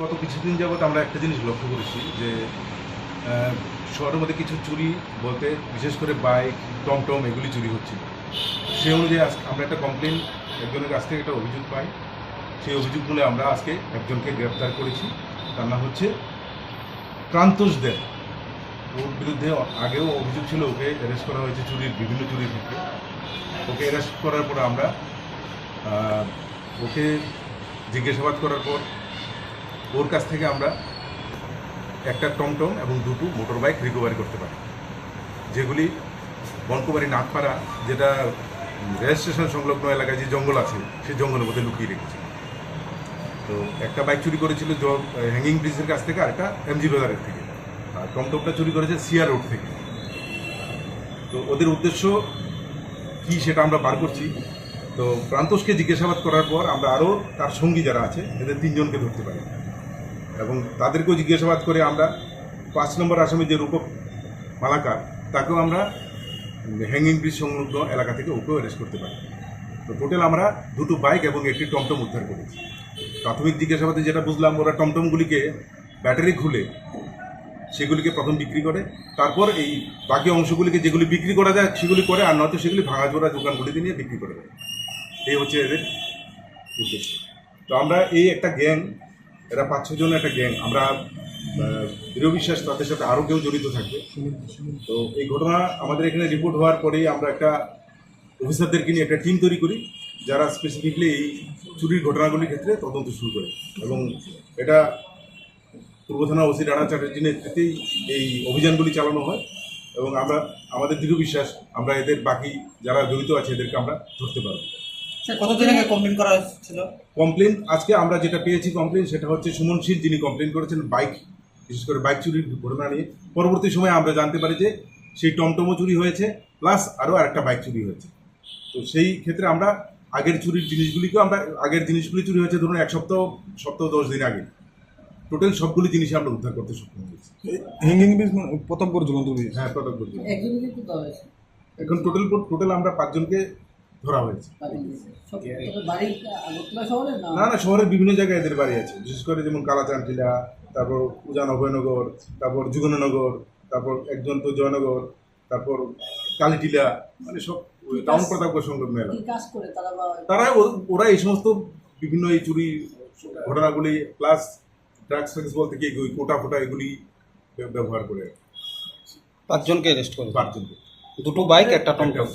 গত কিছুদিন যাবৎ আমরা একটা জিনিস লক্ষ্য করেছি যে শহরের মধ্যে কিছু চুরি বলতে, বিশেষ করে বাইক, টমটম এগুলি চুরি হচ্ছে। সেই অনুযায়ী আমরা একটা কমপ্লেন একজনের কাছ থেকে একটা অভিযোগ পাই। সেই অভিযোগ বলে আমরা আজকে একজনকে গ্রেপ্তার করেছি। তার নাম হচ্ছে প্রান্তোষ দেব। ওর বিরুদ্ধে আগেও অভিযোগ ছিল ওকে অ্যারেস্ট করা হয়েছে চুরির, বিভিন্ন চুরির ক্ষেত্রে। ওকে অ্যারেস্ট করার পর আমরা ওকে জিজ্ঞাসাবাদ করার পর ওর কাছ থেকে আমরা একটা টমটম এবং দুটো মোটর বাইক রিকভারি করতে পারি। যেগুলি বনকুমারী নাথপাড়া যেটা রেল স্টেশন সংলগ্ন এলাকায় যে জঙ্গল আছে, সেই জঙ্গলের মধ্যে লুকিয়ে রেখেছে। তো একটা বাইক চুরি করেছিল হ্যাঙ্গিং ব্রিজের কাছ থেকে আর একটা এমজি বাজারের থেকে। আর টমটমটা চুরি করেছে সিআর রোড থেকে। তো ওদের উদ্দেশ্য কি সেটা আমরা বার করছি। তো প্রান্তোষকে জিজ্ঞাসাবাদ করার পর আমরা আরও তার সঙ্গী যারা আছে, এদের তিনজনকে ধরতে পারি। এবং তাদেরকেও জিজ্ঞাসাবাদ করে আমরা পাঁচ নম্বর আসামি যে রূপক মালাকার, তাকেও আমরা হ্যাঙ্গিং ব্রিজ সংলগ্ন এলাকা থেকে ওকেও অ্যারেস্ট করতে পারি। তো টোটাল আমরা দুটো বাইক এবং একটি টমটম উদ্ধার করেছি। প্রাথমিক জিজ্ঞাসাবাদে যেটা বুঝলাম, ওরা টমটমগুলিকে ব্যাটারি খুলে সেগুলিকে প্রথম বিক্রি করে তারপর এই বাকি অংশগুলিকে যেগুলি বিক্রি করা যায় সেগুলি করে আর নয়তো সেগুলি ভাঙাচোরা দোকানগুলিতে নিয়ে বিক্রি করে দেয়। এই হচ্ছে এদের উদ্দেশ্য। তো আমরা এই একটা গ্যাং এরা পাঁচ ছজন একটা গ্যাং। আমরা দৃঢ় বিশ্বাস তাদের সাথে আরও কেউ জড়িত থাকবে। তো এই ঘটনা আমাদের এখানে রিপোর্ট হওয়ার পরেই আমরা একটা অফিসারদেরকে নিয়ে একটা টিম তৈরি করি যারা স্পেসিফিকলি এই চুরির ঘটনাগুলির ক্ষেত্রে তদন্ত শুরু করে। এবং এটা পূর্ব থানা ওসি রানা চ্যাটার্জির নেতৃত্বেই এই অভিযানগুলি চালানো হয় এবং আমরা আমাদের দৃঢ় বিশ্বাস আমরা এদের বাকি যারা জড়িত আছে এদেরকে আমরা ধরতে পারব। কতদিন আগে কমপ্লেন করা হয়েছিল? কমপ্লেন আজকে আমরা যেটা পেয়েছি কমপ্লেন সেটা হচ্ছে সুমন শীল যিনি কমপ্লেন করেছেন বাইক বিশেষ করে বাইক চুরির ঘটনা নিয়ে। পরবর্তী সময়ে আমরা জানতে পারি যে সেই টমটমও চুরি হয়েছে প্লাস আরও আরেকটা বাইক চুরি হয়েছে। তো সেই ক্ষেত্রে আমরা আগের চুরির জিনিসগুলিকেও আমরা আগের জিনিসগুলি চুরি হয়েছে ধরুন এক সপ্তাহ সপ্তাহ দশ দিন আগে। টোটাল সবগুলি জিনিসই আমরা উদ্ধার করতে সক্ষম হয়েছি। হ্যাঙ্গিং ব্রিজ প্রথম পর্যন্ত দিয়েছে হ্যাঁ কিন্তু হয়েছে। এখন টোটাল টোটাল আমরা পাঁচজনকে ধরা হয়েছে। না? না না শহরের বিভিন্ন জায়গায় এদের বাড়ি আছে। বিশেষ করে যেমন কালাচানটিলা তারপর উজান অভয়নগর তারপর যুগননগর তারপর একজন তো জয়নগর তারপর কালীটিলা মানে সব টাউন প্রতাপ সংলগ্ন তারা ওরা এই সমস্ত বিভিন্ন এই চুরি ঘটনাগুলি প্লাস ড্রাগস ফ্যাক্স বলতে কি ওই কোটা ফোটা এগুলি ব্যবহার করে পাঁচজনকে অ্যারেস্ট করে পাঁচজনকে। দুটো বাইক একটা টমটম।